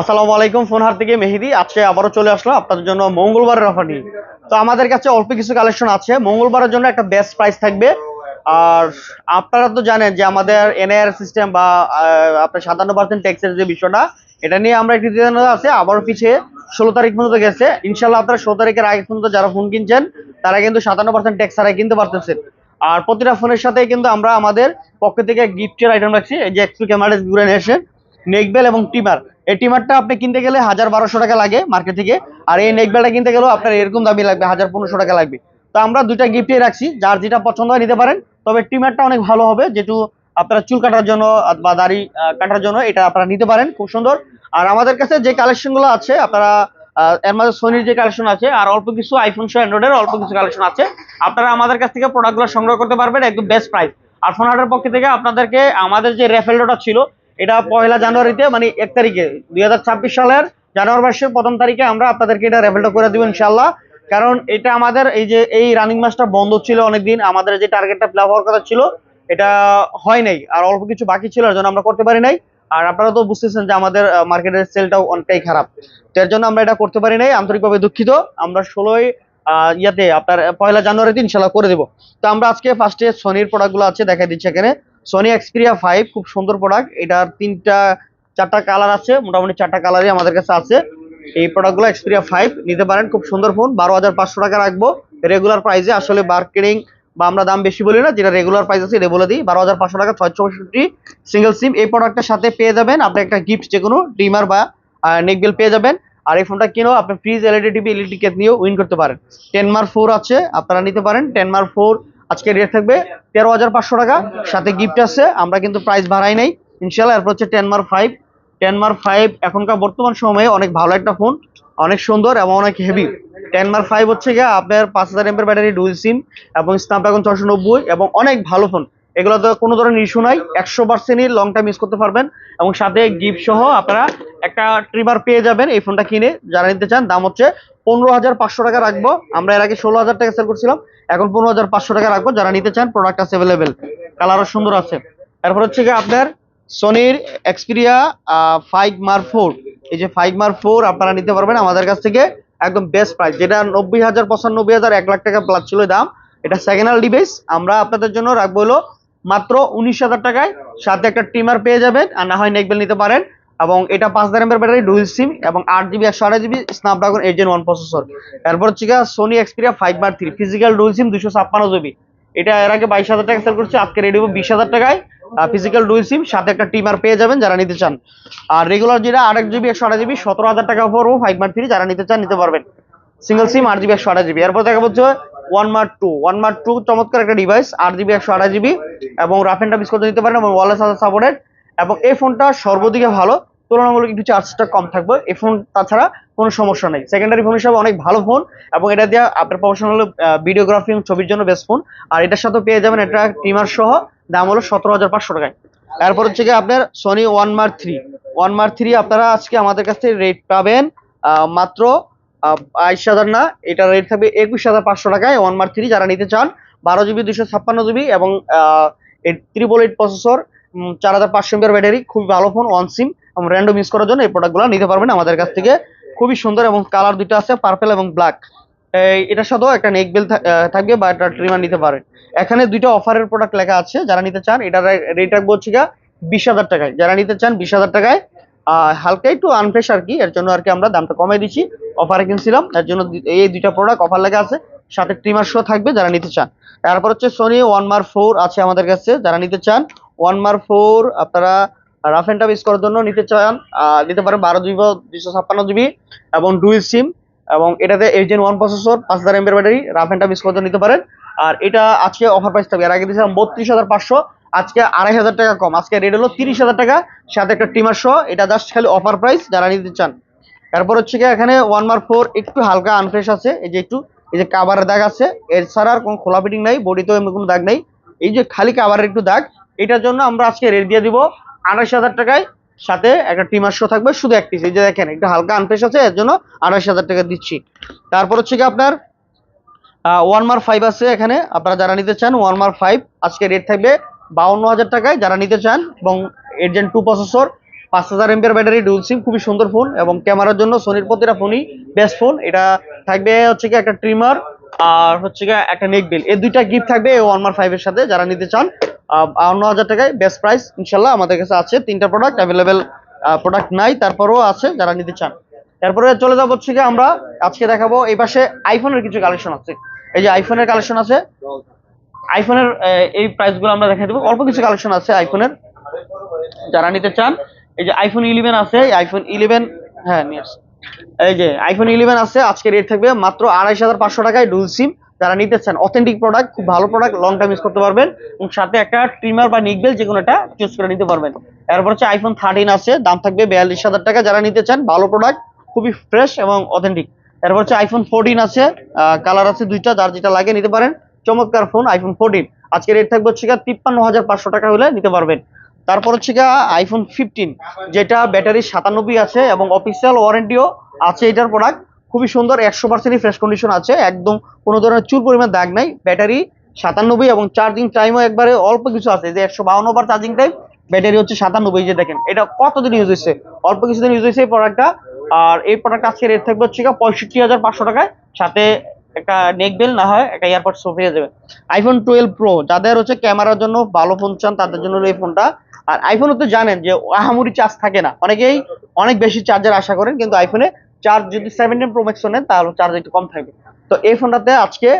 আসসালামু আলাইকুম ফোন হার থেকে মেহেদি। আজকে আবারও চলে আসলো আপনাদের জন্য মঙ্গলবারের অফার নিয়ে। তো আমাদের কাছে অল্প কিছু কালেকশন আছে। মঙ্গলবারের জন্য একটা বেস্ট প্রাইস থাকবে। আর আপনারা তো জানেন যে আমাদের এনআর সিস্টেম বা আপনার সাতান্ন পার্সেন্ট ট্যাক্সের যে বিষয়টা, এটা নিয়ে আমরা একটি আছে। আবারও পিছিয়ে ষোলো তারিখ পর্যন্ত গেছে। ইনশাল্লাহ আপনারা ষোলো তারিখের আগে পর্যন্ত যারা ফোন কিনছেন, তারা কিন্তু সাতান্ন পার্সেন্ট ট্যাক্স ছাড়াই কিনতে পারতেছেন। আর প্রতিটা ফোনের সাথে কিন্তু আমরা আমাদের পক্ষ থেকে গিফটের আইটেম রাখছি। এই যে একটু ক্যামেরা ঘুরে নিয়ে এসে নেকবেল এবং টিমার এই টিমারটা আপনি কিনতে গেলে হাজার বারোশো টাকা লাগে মার্কেট থেকে। আর এই নেকবেলটা কিনতে গেলেও আপনার এরকম দামি লাগবে, হাজার পনেরোশো টাকা লাগবে। তো আমরা দুইটা গিফটে রাখছি, যার যেটা পছন্দ হয় নিতে পারেন। তবে টিমারটা অনেক ভালো হবে, যেহেতু আপনারা চুল কাটার জন্য বা দাড়ি কাটার জন্য এটা আপনারা নিতে পারেন, খুব সুন্দর। আর আমাদের কাছে যে কালেকশনগুলো আছে, আপনারা এর মধ্যে সোনির যে কালেকশন আছে, আর অল্প কিছু আইফোন শো অ্যান্ড্রয়েডের অল্প কিছু কালেকশন আছে, আপনারা আমাদের কাছ থেকে প্রোডাক্টগুলো সংগ্রহ করতে পারবেন একদম বেস্ট প্রাইস আর ফোন পক্ষ থেকে আপনাদেরকে আমাদের যে রেফেলডোটা ছিল এটা পয়লা জানুয়ারিতে মানে এক তারিখে, দুই হাজার ছাব্বিশ সালের জানুয়ারি মাসের প্রথম তারিখে আমরা আপনাদেরকে এটা রেফেলডো করে দিব ইনশাল্লাহ কারণ এটা আমাদের এই যে, এই রানিং মাসটা বন্ধ ছিল অনেকদিন, আমাদের যে টার্গেটটা ফিল হওয়ার কথা ছিল, এটা হয় নাই, আর অল্প কিছু বাকি ছিল, এর জন্য আমরা করতে পারি নাই। আর আপনারা তো বুঝতেছেন যে আমাদের মার্কেটের সেলটাও অনেকটাই খারাপ। তো এর জন্য আমরা এটা করতে পারি নাই, আন্তরিকভাবে দুঃখিত। আমরা ষোলোই ইয়াতে আপনার পয়লা জানুয়ারিতে ইনশাল্লাহ করে দেবো। তো আমরা আজকে ফার্স্টে সোনির প্রোডাক্টগুলো আছে দেখা দিচ্ছি এখানে। সোনি এক্সপিরিয়া ফাইভ খুব সুন্দর প্রোডাক্ট এটার তিনটা, চারটা কালার আছে, মোটামুটি চারটা কালারই আমাদের কাছে আছে। এই প্রোডাক্টগুলো এক্সপিরিয়া ফাইভ নিতে পারেন, খুব সুন্দর ফোন বারো হাজার পাঁচশো টাকা রাখব। রেগুলার প্রাইসে আসলে মার্কেটিং বা আমরা দাম বেশি বলি না, যেটা রেগুলার প্রাইস আছে, এটা বলে দিই। বারো হাজার পাঁচশো টাকা ছয় পঁয়ষট্টি সিঙ্গেল সিম এই প্রোডাক্টের সাথে পেয়ে যাবেন। আপনি একটা গিফট যে কোনো ডিমার বা নেকবেল পেয়ে যাবেন। আর এই ফোনটা কিনেও আপনি fridge LED TV LED case নিয়েও উইন করতে পারেন। টেন মার ফোর আছে, আপনারা নিতে পারেন। টেন মার ফোর আজকে রেট থাকবে তেরো হাজার পাঁচশো টাকা। সাথে গিফট আছে, আমরা কিন্তু প্রাইস বাড়াই নাই। ইনশাল্লাহ এরপর হচ্ছে টেন মার ফাইভ টেন মার ফাইভ এখনকার বর্তমান সময়ে অনেক ভালো একটা ফোন অনেক সুন্দর এবং অনেক হেভি টেন মার ফাইভ হচ্ছে গিয়ে আপনার পাঁচ হাজার এমপের ব্যাটারি ডুয়েল সিম এবং স্ন্যাপড্রাগন ছশো নব্বই এবং অনেক ভালো ফোন এগুলোতে কোনো ধরনের ইস্যু নাই, একশো পার্সেন্টই লং টাইম ইউজ করতে পারবেন এবং সাথে গিফট সহ আপনারা একটা ট্রিমার পেয়ে যাবেন এই ফোনটা কিনে। যারা নিতে চান, দাম হচ্ছে পনেরো হাজার পাঁচশো টাকা রাখব। আমরা এর আগে ষোলো হাজার টাকা সেল করছিলাম। এখন পনেরো হাজার পাঁচশো টাকা রাখব। যারা নিতে চান প্রোডাক্ট আছে অ্যাভেলেবেল কালারও সুন্দর আছে। তারপর হচ্ছে গিয়ে আপনার সোনির এক্সপিরিয়া ফাইভ মার ফোর এই যে ফাইভ মার ফোর আপনারা নিতে পারবেন আমাদের কাছ থেকে একদম বেস্ট প্রাইস যেটা নব্বই হাজার, পঁচানব্বই হাজার, এক লাখ টাকা প্লাস ছিল দাম। এটা সেকেন্ড হ্যান্ড ডিভাইস আমরা আপনাদের জন্য রাখব হলো মাত্র উনিশ হাজার টাকায়। সাথে একটা টিমার পেয়ে যাবেন। আর না হয় নেকবেল নিতে পারেন। এবং এটা পাঁচ হাজার এমপের ব্যাটারি ডুয়েল সিম এবং আট জিবি একশো আঠাশ GB Snapdragon eight gen one processor এরপর হচ্ছে সোনি এক্সপিরিয়া ফাইভ বার থ্রি ফিজিক্যাল ডুয়েল সিম দুশো ছাপ্পান্ন জিবি এটা এর আগে বাইশ হাজার টাকা সেল করছে, আজকে রেডি বিশ হাজার টাকায়। ফিজিক্যাল ডুয়েল সিম সাথে একটা টিমার পেয়ে যাবেন যারা নিতে চান। আর রেগুলার যেটা আট এক জিবি একশো আঠাশ জিবি সতেরো হাজার টাকা পড়ব ফাইভ বার থ্রি যারা নিতে চান নিতে পারবেন। সিঙ্গেল সিম আট জিবি একশো আঠাশ জিবি এরপর দেখা হচ্ছে one mark two one mark two চমৎকার একটা ডিভাইস আট জিবি একশো আঠাশ জিবি এবং রাফ এন্ড টাফ করতে নিতে পারেন এবং ওয়ালের সাথে সাপোর্টেড এবং এই ফোনটা সর্বদিকে ভালো। তুলনামূলক একটু চার্জটা কম থাকবে। এই ফোন তাছাড়া কোনো সমস্যা নেই। সেকেন্ডারি ফোন হিসাবে অনেক ভালো ফোন এবং এটা দিয়ে আপনার প্রফেশনাল ভিডিওগ্রাফি এবং ছবির জন্য বেস্ট ফোন আর এটার সাথে পেয়ে যাবেন এটা টিমার সহ, দাম হলো সতেরো হাজার পাঁচশো টাকায়। এরপর হচ্ছে আপনার Sony one mark three one mark three আপনারা আজকে আমাদের কাছ থেকে রেট পাবেন মাত্র বাইশ হাজার না, এটা রেট থাকবে একুশ হাজার পাঁচশো টাকায় ওয়ান মার থ্রি যারা নিতে চান, বারো জিবি দুশো ছাপ্পান্ন জিবি এবং ত্রিপল এইট প্রসেসর চার হাজার পাঁচশো ব্যাটারি, খুবই ভালো phone one SIM random use করার জন্য এই প্রোডাক্টগুলো নিতে পারবেন আমাদের কাছ থেকে। খুবই সুন্দর এবং কালার দুটো আছে পার্পেল এবং ব্ল্যাক এটার সাথেও একটা নেক বেল থাকবে বা একটা ট্রিমার নিতে পারেন। এখানে দুইটা অফারের প্রোডাক্ট লেখা আছে, যারা নিতে চান, এটার রেট রাখব হচ্ছে গিয়া বিশ হাজার টাকায়। যারা নিতে চান বিশ হাজার টাকায় হালকা একটু আনফ্রেশ আর কি, এর জন্য আর কি আমরা দামটা কমাই দিচ্ছি। অফারে কিনছিলাম, এর জন্য এই দুইটা প্রোডাক্ট অফার লেখা আছে, সাথে ট্রিমার শো থাকবে যারা নিতে চান। তারপর হচ্ছে সোনি ওয়ান মার ফোর আছে আমাদের কাছে, যারা নিতে চান ওয়ান মার ফোর আপনারা রাফ এন্ড টাফ ইউজ করার জন্য নিতে চান। নিতে পারেন বারো জিবি দুইশো ছাপ্পান্ন জিবি এবং ডুয়েল সিম এবং এটাতে এইট জেন ওয়ান প্রসেসর পাঁচ হাজার এমবির battery rough and tough use করার জন্য নিতে পারেন। আর এটা আজকে অফার প্রাইস থাকবে। এর আগে দিয়েছিলাম বত্রিশ হাজার পাঁচশো, আজকে আড়াই হাজার টাকা কম। আজকে রেট হলো তিরিশ হাজার টাকা, সাথে একটা টিমার সহ। এটা জাস্ট খালি অফার প্রাইস যারা নিতে চান। তারপর হচ্ছে কি এখানে ওয়ান মার ফোর একটু হালকা আনফ্রেশ আছে। এই যে একটু, এই যে কাবারের দাগ আছে। এর ছাড়া আর কোনো খোলা ফিটিং নাই বডিতেও এমনি কোনো দাগ নেই। এই যে খালি কাবারের একটু দাগ এটার জন্য আমরা আজকে রেট দিয়ে দিব আঠাশ হাজার টাকায়। সাথে একটা টিমার শো থাকবে, শুধু এক পিস এই যে দেখেন, একটু হালকা আনফ্রেশ আছে, এর জন্য আঠাশ হাজার টাকা দিচ্ছি। তারপর হচ্ছে কি আপনার ওয়ান মার ফাইভ আছে এখানে। আপনারা যারা নিতে চান ওয়ান মার ফাইভ আজকে রেট থাকবে বাউন্ন হাজার টাকায়। যারা নিতে চান, এবং এর জেন টু প্রসেসর পাঁচ হাজার এমপির ব্যাটারি ডুল সিম খুবই সুন্দর ফোন এবং ক্যামেরার জন্য সোনির প্রতিটা ফোনই বেস্ট ফোন এটা থাকবে হচ্ছে কি একটা ট্রিমার আর হচ্ছে কি একটা নেক বিল এই দুইটা গিফট থাকবে ওয়ান মার ফাইভ এর সাথে, যারা নিতে চান। আহ, ন হাজার টাকায় বেস্ট প্রাইস ইনশাল্লাহ আমাদের কাছে আছে। তিনটা প্রোডাক্ট অ্যাভেলেবেল প্রোডাক্ট নাই তারপরেও আছে যারা নিতে চান। তারপরে চলে যাব হচ্ছে আমরা আজকে দেখাবো এই পাশে আইফোনের কিছু কালেকশন আছে। এই যে আইফোনের কালেকশন আছে। আইফোনের এই প্রাইসগুলো আমরা দেখাই দেবো। অল্প কিছু কালেকশন আছে আইফোনের যারা নিতে চান। এই যে আইফোন ইলেভেন আছে আইফোন ইলেভেন হ্যাঁ নিয়ে। এই যে আইফোন ইলেভেন আছে আজকে রেট থাকবে মাত্র আড়াইশ হাজার পাঁচশো টাকায় ডুল সিম যারা নিতে চান অথেন্টিক প্রোডাক্ট খুব ভালো প্রোডাক্ট লং টাইম ইউজ করতে পারবেন এবং সাথে একটা ট্রিমার বা নিকবেল যে কোনো একটা চুজ করে নিতে পারবেন। এরপর হচ্ছে আইফোন থার্টিন আছে, দাম থাকবে বিয়াল্লিশ হাজার টাকা, যারা নিতে চান, ভালো প্রোডাক্ট খুবই ফ্রেশ এবং অথেন্টিক এরপর হচ্ছে আইফোন ফোরটিন আছে কালার আছে দুইটা, যার যেটা লাগে নিতে পারেন। চমৎকার ফোন আইফোন ফোরটিন আজকে রেট থাকবে হচ্ছে তিপ্পান্ন হাজার পাঁচশো টাকা হলে নিতে পারবেন। তারপর হচ্ছে আইফোন ফিফটিন যেটা ব্যাটারি সাতানব্বই আছে এবং অফিসিয়াল ওয়ারেন্টিও আছে এটার প্রোডাক্ট খুবই সুন্দর, একশো পার্সেন্টই ফ্রেশ কন্ডিশন আছে। একদম কোনো ধরনের চুর পরিমাণ দাগ নাই ব্যাটারি সাতানব্বই এবং চার্জিং টাইমও একবারে অল্প কিছু আছে। যে একশো বাউন্ন বার চার্জিং টাইম ব্যাটারি হচ্ছে সাতানব্বই যে দেখেন, এটা কতদিন ইউজ হয়েছে? অল্প কিছুদিন ইউজ হয়েছে এই প্রোডাক্টটা আর এই প্রোডাক্ট আজকে রেট থাকবে হচ্ছে পঁয়ষট্টি হাজার পাঁচশো টাকায়। সাথে একটা নেক বেল না হয়, একটা এয়ারপড সো পেয়ে যাবে আইফোন টুয়েলভ প্রো যাদের হচ্ছে ক্যামেরার জন্য ভালো ফোন চান, তাদের জন্য এই ফোনটা আর আইফোনে তো জানেন যে আহামুরি চার্জ থাকে না। অনেকেই অনেক বেশি চার্জার আশা করেন, কিন্তু আইফোনে চার্জ যদি সেভেন্টিন প্রো ম্যাক্স নেন তাহলে চার্জ একটু কম থাকবে। তো এই ফোনটাতে আজকে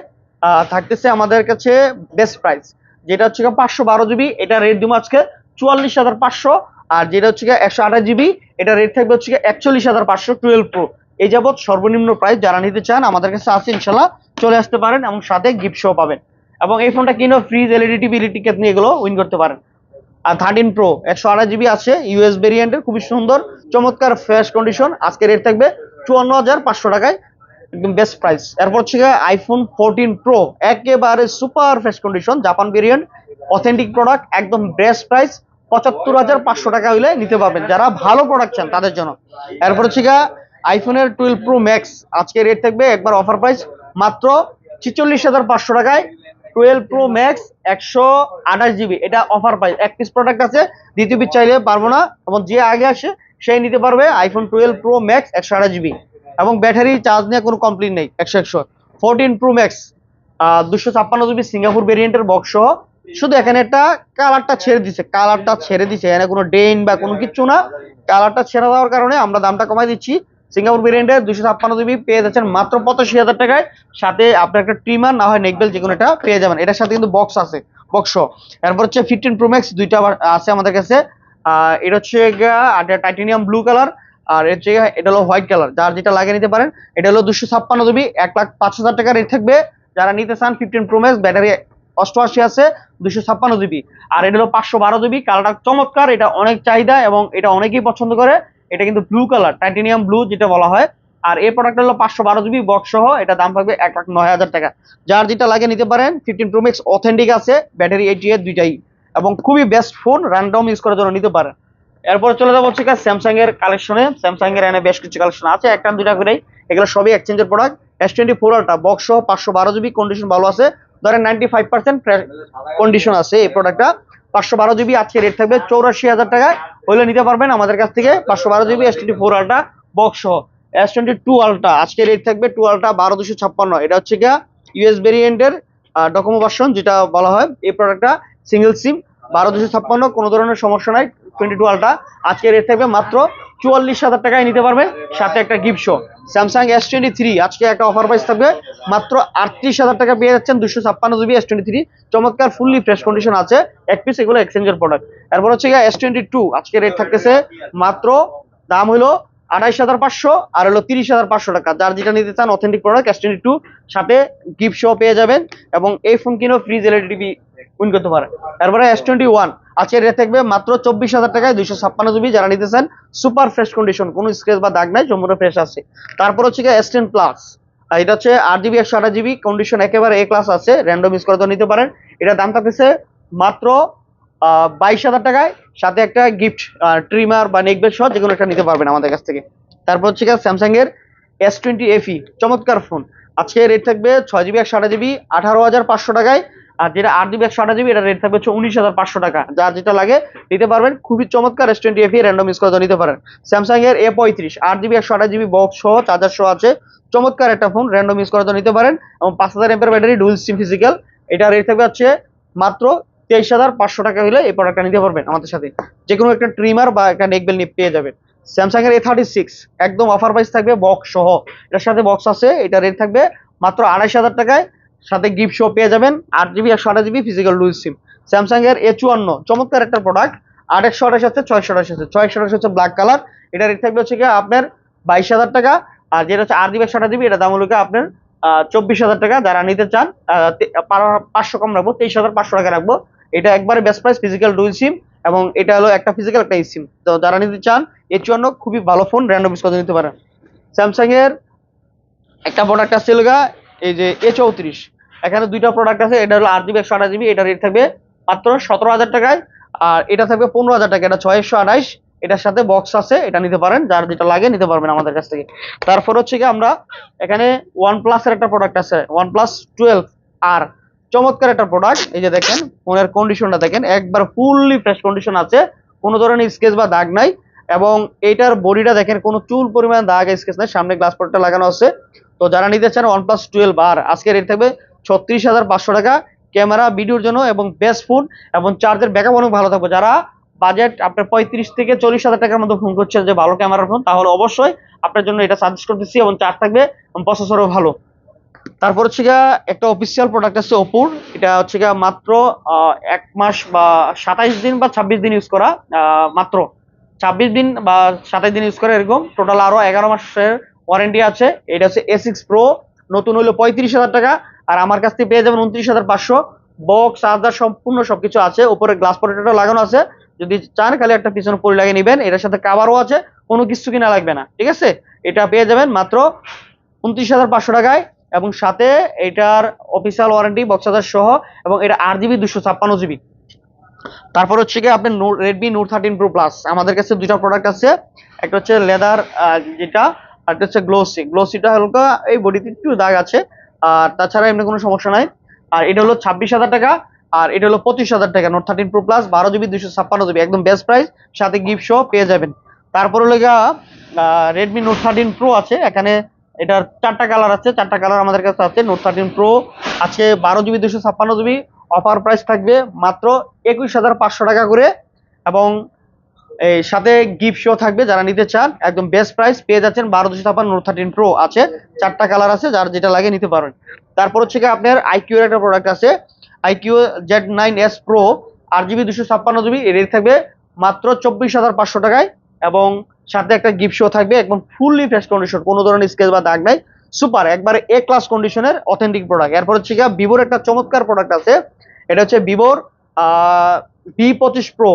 থাকতেছে আমাদের কাছে বেস্ট প্রাইস যেটা হচ্ছে পাঁচশো বারো জিবি এটা রেট দিব আজকে চুয়াল্লিশ হাজার পাঁচশো, আর যেটা হচ্ছে গিয়ে একশো আঠাশ জিবি এটা রেট থাকবে হচ্ছে একচল্লিশ হাজার পাঁচশো টুয়েলভ প্রো এই যাবৎ সর্বনিম্ন প্রাইস যারা নিতে চান, আমাদের কাছে আছে ইনশাল্লাহ চলে আসতে পারেন এবং সাথে গিফট শো পাবেন। এবং এই ফোনটা কিনেও ফ্রিজ এলইডি টিভি টিকেট নিয়ে এগুলো উইন করতে পারেন। আর থার্টিন প্রো একশো আঠাশ জিবি আছে ইউএস ভেরিয়েন্টের খুবই সুন্দর, চমৎকার ফ্রেশ কন্ডিশন আজকে রেট থাকবে চুয়ান্ন হাজার পাঁচশো টাকায় একদম বেস্ট প্রাইস এরপর হচ্ছে আইফোন ফোরটিন প্রো একেবারে super fresh condition Japan variant authentic product একদম বেস্ট প্রাইস পঁচাত্তর হাজার পাঁচশো টাকা হইলে নিতে পারবেন। যারা ভালো প্রোডাক্ট চান তাদের জন্য। এরপর হচ্ছে আইফোনের টুয়েলভ প্রো ম্যাক্স আজকে রেট থাকবে একবার অফার প্রাইস মাত্র ছিচল্লিশ হাজার পাঁচশো টাকায় টুয়েলভ প্রো ম্যাক্স একশো আঠাশ জিবি এটা অফার প্রাইস এক পিস প্রোডাক্ট আছে, দ্বিতীয় পিস চাইলে পারব না, এবং যে আগে আসে সেই নিতে পারবে আইফোন টুয়েলভ প্রো ম্যাক্স একশো আঠাশ জিবি এবং ব্যাটারি চার্জ নিয়ে কোনো কমপ্লেন নেই, একশো একশো। ফোরটিন প্রো ম্যাক্স দুশো ছাপ্পান্ন জিবি সিঙ্গাপুর ভেরিয়েন্টের বক্স শুধু এখানে একটা কালারটা ছেড়ে দিছে কালারটা ছেড়ে দিছে, এখানে কোনো ডেন বা কোনো কিচ্ছু না। কালারটা ছেড়ে দেওয়ার কারণে আমরা দামটা কমাই দিচ্ছি। সিঙ্গাপুর ভেরিয়েন্টের দুশো ছাপ্পান্ন জিবি পেয়ে যাচ্ছেন মাত্র পঁচাশি হাজার টাকায়। সাথে আপনার একটা ট্রিমার না হয় নেকবেল যে কোনো একটা পেয়ে যাবেন। এটার সাথে কিন্তু বক্স আছে বক্স এরপর হচ্ছে ফিফটিন প্রো ম্যাক্স দুইটা আছে আমাদের কাছে। এটা হচ্ছে টাইটেনিয়াম ব্লু কালার আর এর হচ্ছে এটা হলো হোয়াইট কালার যার যেটা লাগিয়ে নিতে পারেন, এটা হলো দুশো ছাপ্পান্ন জিবি এক লাখ পাঁচ হাজার টাকা রেট থাকবে। যারা নিতে চান ফিফটিন প্রো ম্যাক্স ব্যাটারি অষ্টআশি আছে, দুশো ছাপ্পান্ন জিবি আর এটা হলো পাঁচশো বারো জিবি কালারটা চমৎকার, এটা অনেক চাহিদা এবং এটা অনেকেই পছন্দ করে। এটা কিন্তু ব্লু কালার টাইটেনিয়াম ব্লু যেটা বলা হয়। আর এই প্রোডাক্ট হলো পাঁচশো বারো জিবি বক্স সহ, এটা দাম থাকবে এক লাখ নয় হাজার টাকা। যার যেটা লাগে নিতে পারেন ফিফটিন প্রো ম্যাক্স অথেন্টিক আছে ব্যাটারি এইটি এর দুইটাই। এবং খুবই বেস্ট ফোন র্যান্ডম ইউজ করার জন্য নিতে পারেন। এরপর চলে যাব হচ্ছে স্যামসাং এর কালেকশনে স্যামসাং এর এনে বেশ কিছু কালেকশন আছে, একটা দুইটা করেই। এগুলো সবই এক্সচেঞ্জের product S twenty four ultra box সহ পাঁচশো বারো জিবি কন্ডিশন ভালো আছে। ধরেন নাইনটি ফাইভ পার্সেন্ট কন্ডিশন আছে এই প্রোডাক্টটা পাঁচশো বারো জিবি আজকে রেট থাকবে চৌরাশি হাজার টাকায়। হইলে নিতে পারবেন আমাদের কাছ থেকে পাঁচশো বারো GB S twenty four ultra box সহ। এস টোয়েন্টি টু আলটা আজকে রেট থাকবে টু আলটা বারো দুশো ছাপ্পান্ন। এটা হচ্ছে গিয়া ইউএস ভেরিয়েন্টের ডকুমো ভার্সন যেটা বলা হয়, এই প্রোডাক্টটা সিঙ্গেল সিম বারো দুশো ছাপ্পান্ন, কোনো ধরনের সমস্যা নাই টোয়েন্টি টু আলটা আজকে রেট থাকবে মাত্র চুয়াল্লিশ হাজার টাকায় নিতে পারবে, সাথে একটা গিফট শো স্যামসাং এস টোয়েন্টি থ্রি আজকে একটা অফার প্রাইস থাকবে, মাত্র আটত্রিশ হাজার টাকা পেয়ে যাচ্ছেন দুশো ছাপ্পান্ন জিবি এস টোয়েন্টি থ্রি চমৎকার ফুললি ফ্রেশ কন্ডিশন আছে, এক পিস এগুলো এক্সচেঞ্জের প্রোডাক্ট এরপর হচ্ছে গিয়ে এস টোয়েন্টি টু আজকে রেট থাকতেছে মাত্র দাম হলো আঠাইশ হাজার পাঁচশো, আর হলো তিরিশ হাজার পাঁচশো টাকা। যার যেটা নিতে চান অথেন্টিক প্রোডাক্ট টোয়েন্টি টু সাথে গিফট শো পেয়ে যাবেন এবং এই ফোন কিনেও ফ্রিজ এলইডি টিভি উইন করতে পারেন। তারপরে এস টোয়েন্টি ওয়ান আজকে রেট থাকবে মাত্র চব্বিশ হাজার টাকায় দুইশো ছাপ্পান্ন জিবি যারা নিতে চান। সুপার ফ্রেশ কন্ডিশন কোনো স্ক্রেচ বা দাগ নাই, সম্পূর্ণ ফ্রেশ আছে। তারপর হচ্ছে এস টেন প্লাস এটা হচ্ছে আট জিবি একশো আঠাশ জিবি কন্ডিশন একেবারে এ ক্লাস আছে র্যান্ডম ইউজ করে তো নিতে পারেন। এটার দাম থাকতেছে মাত্র বাইশ হাজার টাকায় সাথে একটা গিফট ট্রিমার বা নেকবেল সহ যে কোনো একটা নিতে পারবেন আমাদের কাছ থেকে। তারপর হচ্ছে স্যামসাং এর এস টোয়েন্টি এফি চমৎকার ফোন আজকে রেট থাকবে ছয় জিবি একশো আঠাশ জিবি আঠারো হাজার পাঁচশো টাকায়। আর যেটা আট জিবি একশো আঠাশ জিবি এটা রেট থাকবে হচ্ছে উনিশ হাজার পাঁচশো টাকা। যার যেটা লাগে নিতে পারবেন। খুবই চমৎকার S twenty F random use করে নিতে পারেন। স্যামসাং এর এ পঁয়ত্রিশ, আট জিবি একশো আঠাশ জিবি বক্স সহ চার্জার সহ আছে। চমৎকার একটা ফোন র্যান্ডম ইউজ করে নিতে পারেন। এবং পাঁচ হাজার এমপের ব্যাটারি ডুয়েল সিম ফিজিক্যাল এটা রেট থাকবে হচ্ছে মাত্র তেইশ হাজার পাঁচশো টাকা হলে এই প্রোডাক্টটা নিতে পারবেন আমাদের সাথে। যে কোনো একটা ট্রিমার বা একটা নেকবেল নিয়ে পেয়ে যাবেন। স্যামসাং এর এ থার্টি সিক্স একদম অফার প্রাইস থাকবে বক্স সহ। এটার সাথে বক্স আছে, এটা রেট থাকবে মাত্র আড়াইশ হাজার টাকায়। সাথে গিফট শো পেয়ে যাবেন, আট জিবি একশো আঠাশ GB physical dual SIM Samsung এর এ চুয়ান্ন, চমৎকার একটা প্রোডাক্ট আট একশো আঠাশ আছে, ছয়শো আঠাশ আছে। ছয়শো আঠাশ হচ্ছে ব্ল্যাক কালার এটা রেট থাকবে হচ্ছে কি আপনার বাইশ হাজার টাকা। আর যেটা হচ্ছে আট জিবি একশো আঠাশ জিবি এটা দাম হলো আপনার চব্বিশ হাজার টাকা। যারা নিতে চান পাঁচশো কম রাখব, তেইশ হাজার পাঁচশো টাকা রাখব। এটা একবারে best price physical dual SIM এবং এটা হলো একটা ফিজিক্যাল একটা সিম তো যারা নিতে চান, এর জন্য খুবই ভালো ফোন র্যান্ডম ইউজ করে নিতে পারেন। স্যামসাং এর একটা প্রোডাক্ট আছে লগা এই যে এ চৌত্রিশ। এখানে দুইটা প্রোডাক্ট আছে, এটা হলো আট জিবি একশো আঠাশ জিবি এটা রেট থাকবে মাত্র সতেরো হাজার টাকায়। আর এটা থাকবে পনেরো হাজার টাকা, এটা ছয়শো আঠাইশ এটার সাথে বক্স আছে, এটা নিতে পারেন, যার যেটা লাগে নিতে পারবেন আমাদের কাছ থেকে। তারপর হচ্ছে কি আমরা এখানে ওয়ান প্লাসের একটা প্রোডাক্ট আছে ওয়ান প্লাস টুয়েলভ আর চমৎকার একটা প্রোডাক্ট এই যে দেখেন, ফোনের কন্ডিশনটা দেখেন, একবার ফুললি ফ্রেশ কন্ডিশন আছে, কোনো ধরনের স্কেচ বা দাগ নাই এবং এইটার বডিটা দেখেন, কোনো চুল পরিমাণ দাগ স্কেচ নাই, সামনে গ্লাস পটটা লাগানো আছে। তো যারা নিতে চান ওয়ান প্লাস টুয়েলভ আর আজকে রেট থাকবে ছত্রিশ হাজার পাঁচশো টাকা। ক্যামেরা ভিডিওর জন্য এবং বেস্ট ফোন এবং চার্জের ব্যাকআপ অনেক ভালো থাকবে। যারা বাজেট আপনার পঁয়ত্রিশ থেকে চল্লিশ হাজার টাকার মধ্যে ফোন করছে যে ভালো ক্যামেরার ফোন তাহলে অবশ্যই আপনার জন্য এটা সাজেস্ট করতেছি এবং চার্জ থাকবে এবং প্রসেসরও ভালো। তারপর হচ্ছে গিয়া একটা অফিসিয়াল প্রোডাক্ট আছে ওপোর এটা হচ্ছে গিয়া মাত্র এক মাস বা সাতাইশ দিন বা ছাব্বিশ দিন ইউজ করা। মাত্র ছাব্বিশ দিন বা সাতাইশ দিন ইউজ করা এরকম। টোটাল আরও এগারো মাসের ওয়ারেন্টি আছে। এটা হচ্ছে এ সিক্স প্রো নতুন হলো পঁয়ত্রিশ হাজার টাকা। আর আমার কাছ থেকে পেয়ে যাবেন উনত্রিশ হাজার পাঁচশো। বক্স চার্জার সম্পূর্ণ সবকিছু আছে। উপরে গ্লাস প্রোটেক্টর লাগানো আছে। যদি চান খালি একটা পিছনে পরি লাগিয়ে নেবেন। এটার সাথে কাভারও আছে। কোনো কিছু কিনা লাগবে না। ঠিক আছে? এটা পেয়ে যাবেন মাত্র উনত্রিশ হাজার পাঁচশো টাকায়। এবং সাথে এটার অফিসিয়াল ওয়ারেন্টি বক্স চার্জার সহ এবং এটা আট জিবি দুশো ছাপ্পান্ন জিবি তারপর হচ্ছে কি আপনার Redmi Note thirteen Pro Plus আমাদের কাছে দুইটা প্রোডাক্ট আছে। একটা হচ্ছে লেদার যেটা, আর একটা হচ্ছে গ্লোসি গ্লোসিটা হালকা, এই বডিতে একটু দাগ আছে। আর তাছাড়া এমনি কোনো সমস্যা নাই। আর এটা হলো ছাব্বিশ হাজার টাকা। আর এটা হলো পঁচিশ হাজার টাকা। নোট থার্টিন প্রো প্লাস বারো জিবি দুশো ছাপ্পান্ন জিবি একদম বেস্ট প্রাইস সাথে গিফট সহ পেয়ে যাবেন। তারপর হলো গিয়া রেডমি নোট থার্টিন প্রো আছে। এখানে এটার চারটা কালার আছে, চারটা কালার আমাদের কাছে আছে নোট থার্টিন প্রো আছে বারো জিবি দুশো ছাপ্পান্ন জিবি অফার প্রাইস থাকবে মাত্র একুশ হাজার পাঁচশো টাকা করে এবং এই সাথে গিফট শো থাকবে যারা নিতে চান, একদম বেস্ট প্রাইস পেয়ে যাচ্ছেন বারো দুশো ছাপ্পান্ন নোট থার্টিন প্রো আছে, চারটা কালার আছে, যার যেটা লাগে নিতে পারেন। তারপর হচ্ছে কি আপনার আইকিউর একটা প্রোডাক্ট আছে iQOO Z nine S Pro আট জিবি দুশো ছাপ্পান্ন জিবি এর থাকবে মাত্র চব্বিশ হাজার পাঁচশো টাকায় এবং সাথে একটা গিফট শো থাকবে, একদম ফুললি ফ্রেশ কন্ডিশন কোনো ধরনের স্কেচ বা দাগ নাই। সুপার একবারে এ ক্লাস কন্ডিশনের অথেন্টিক প্রোডাক্ট এরপর হচ্ছে গিয়ে ভিভোর একটা চমৎকার প্রোডাক্ট আছে। এটা হচ্ছে ভিভোর ভি পঁচিশ প্রো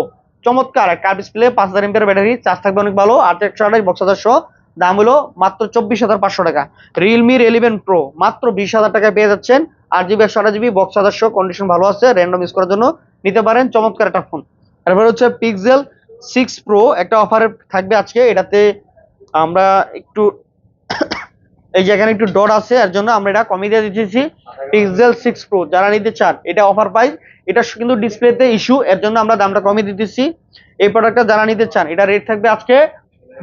চমৎকার কার ডিসপ্লে পাঁচ হাজার এমপের ব্যাটারি চার্জ থাকবে অনেক ভালো। আর একশো আঠাশ বক্স হাজার সহ দাম হলো মাত্র চব্বিশ হাজার পাঁচশো টাকা। রিয়েলমির এলিভেন প্রো মাত্র বিশ হাজার টাকায় পেয়ে যাচ্ছেন। আট জিবি, একশো আঠাশ জিবি বক্স হাজার সহ কন্ডিশন ভালো আছে র্যান্ডম ইউজ করার জন্য। নিতে পারেন চমৎকার একটা ফোন তারপর হচ্ছে পিক্সেল সিক্স প্রো একটা অফার থাকবে আজকে। এটাতে আমরা একটু এই যে এখানে একটু ডট আছে, এর জন্য আমরা এটা কমিয়ে দিয়ে দিতেছি পিক্সেল সিক্স প্রো যারা নিতে চান, এটা অফার প্রাইস এটা কিন্তু ডিসপ্লেতে ইস্যু এর জন্য আমরা দামটা কমিয়ে দিতেছি এই প্রোডাক্টটা যারা নিতে চান, এটা রেট থাকবে আজকে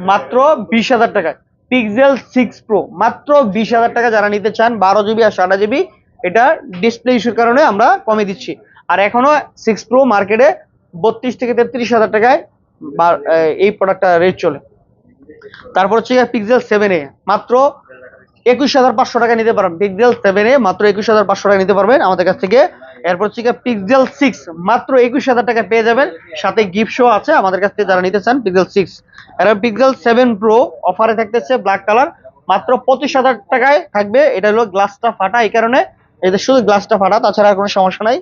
মাত্র বিশ হাজার টাকায়। পিক্সেল সিক্স প্রো মাত্র বিশ হাজার টাকা যারা নিতে চান, বারো জিবি আর ষাট জিবি এটা ডিসপ্লে ইস্যুর কারণে আমরা কমিয়ে দিচ্ছি। আর এখনও সিক্স প্রো মার্কেটে বত্রিশ থেকে তেত্রিশ হাজার টাকায় এই প্রোডাক্টটা রেট চলে। তারপর হচ্ছে পিক্সেল সেভেন এ মাত্র একুশ হাজার পাঁচশো টাকা নিতে পারবেন। পিক্সেল সেভেন এ মাত্র একুশ হাজার পাঁচশো টাকা নিতে পারবেন আমাদের কাছ থেকে। এরপর হচ্ছে পিক্সেল সিক্স মাত্র একুশ হাজার টাকা পেয়ে যাবেন। সাথে গিফট শো আছে আমাদের কাছ থেকে যারা নিতে চান পিক্সেল সিক্স এরপর পিক্সেল সেভেন প্রো অফারে থাকতেছে ব্ল্যাক কালার মাত্র পঁচিশ হাজার টাকায় থাকবে। এটা হলো গ্লাসটা ফাটা এই কারণে। এটা শুধু গ্লাসটা ফাটা, তাছাড়া আর কোনো সমস্যা নাই।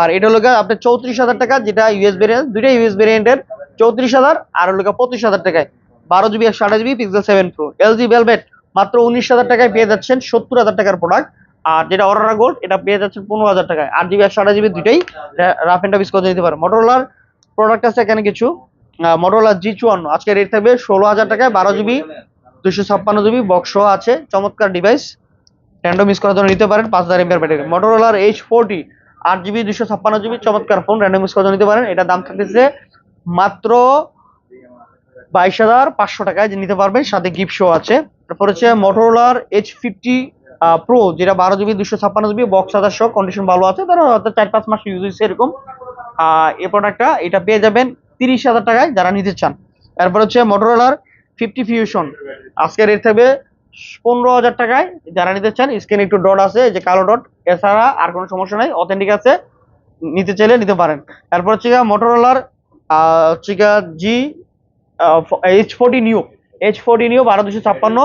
আর এটা হলো আপনার চৌত্রিশ হাজার টাকা, যেটা ইউএস ভেরিয়েন্ট দুইটা ইউএস ভেরিয়েন্টের চৌত্রিশ হাজার আর হলো পঁচিশ হাজার টাকায়। বারো জিবি, একশো আঠাশ GB Pixel seven Pro LG Velvet মাত্র উনিশ হাজার টাকায় পেয়ে যাচ্ছেন সত্তর হাজার টাকার প্রোডাক্ট আর যেটা অরোরা গোল্ড এটা পেয়ে যাচ্ছেন পনেরো হাজার টাকায়। আট জিবি, একশো আঠাশ জিবি দুইটাই রাফ এন্ড টাফ করে দিতে পারে। মোটরোলার প্রোডাক্ট আছে এখানে কিছু। মোটরোলা জি চুয়ান্ন। আজকে রেট থাকবে ষোলো হাজার টাকায়, বারো জিবি দুশো ছাপ্পান্ন জিবি বক্স আছে। চমৎকার ডিভাইস র্যান্ডম ইউজ করার জন্য নিতে পারেন, পাঁচ হাজার এমপিআর ব্যাটারি মোটরোলার এইচ ফোরটি আট জিবি দুশো ছাপ্পান্ন জিবি, চমৎকার ফোন র্যান্ডম ইউজ করে নিতে পারেন। এটা দাম থাকতেছে মাত্র বাইশ হাজার পাঁচশো টাকায় নিতে পারবেন, সাথে গিফট শো আছে। তারপর হচ্ছে মোটরোলার এইচ ফিফটি প্রো যেটা বারো জিবি দুশো ছাপ্পান্ন জিবি বক্স হাজার শো কন্ডিশন ভালো আছে। ধরো, হয়তো চার পাঁচ মাস ইউজ হয়েছে এরকম। এই প্রোডাক্টটা এটা পেয়ে যাবেন তিরিশ হাজার টাকায় যারা নিতে চান। তারপর হচ্ছে মোটরোলার ফিফটি ফিউশন আজকে রেট থাকবে পনেরো হাজার টাকায় যারা নিতে চান। স্ক্রিনে একটু ডট আছে যে কালো ডট এছাড়া আর কোনো সমস্যা নাই অথেন্টিক আছে। নিতে চাইলে নিতে পারেন। তারপর হচ্ছে মোটরোলার হচ্ছে G H forty new H forty new বারো দুশো ছাপ্পান্ন।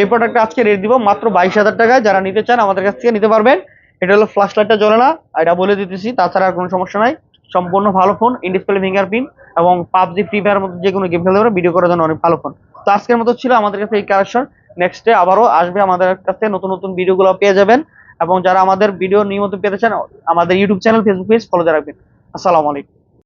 এই প্রোডাক্টটা আজকে রেট দিব মাত্র বাইশ হাজার টাকায়। যারা নিতে চান আমাদের কাছ থেকে নিতে পারবেন। এটা হলো ফ্ল্যাশ লাইটটা জ্বলে না। এটা বলে দিতেছি, তাছাড়া আর কোনো সমস্যা নাই। সম্পূর্ণ ভালো ফোন ইন ডিসপ্লে ফিঙ্গারপ্রিন্ট এবং পাবজি ফ্রি ফায়ার মতো যে কোনো গেম খেলতে পারে ভিডিও করার জন্য অনেক ভালো ফোন তো আজকের মতো ছিল আমাদের কাছে এই কালেকশন নেক্সট আবারও আসবে আমাদের কাছে নতুন নতুন ভিডিওগুলো পেয়ে যাবেন। এবং যারা আমাদের ভিডিও নিয়মিত পেতে চান, আমাদের YouTube channel Facebook page follow রাখবেন। আসসালামু আলাইকুম।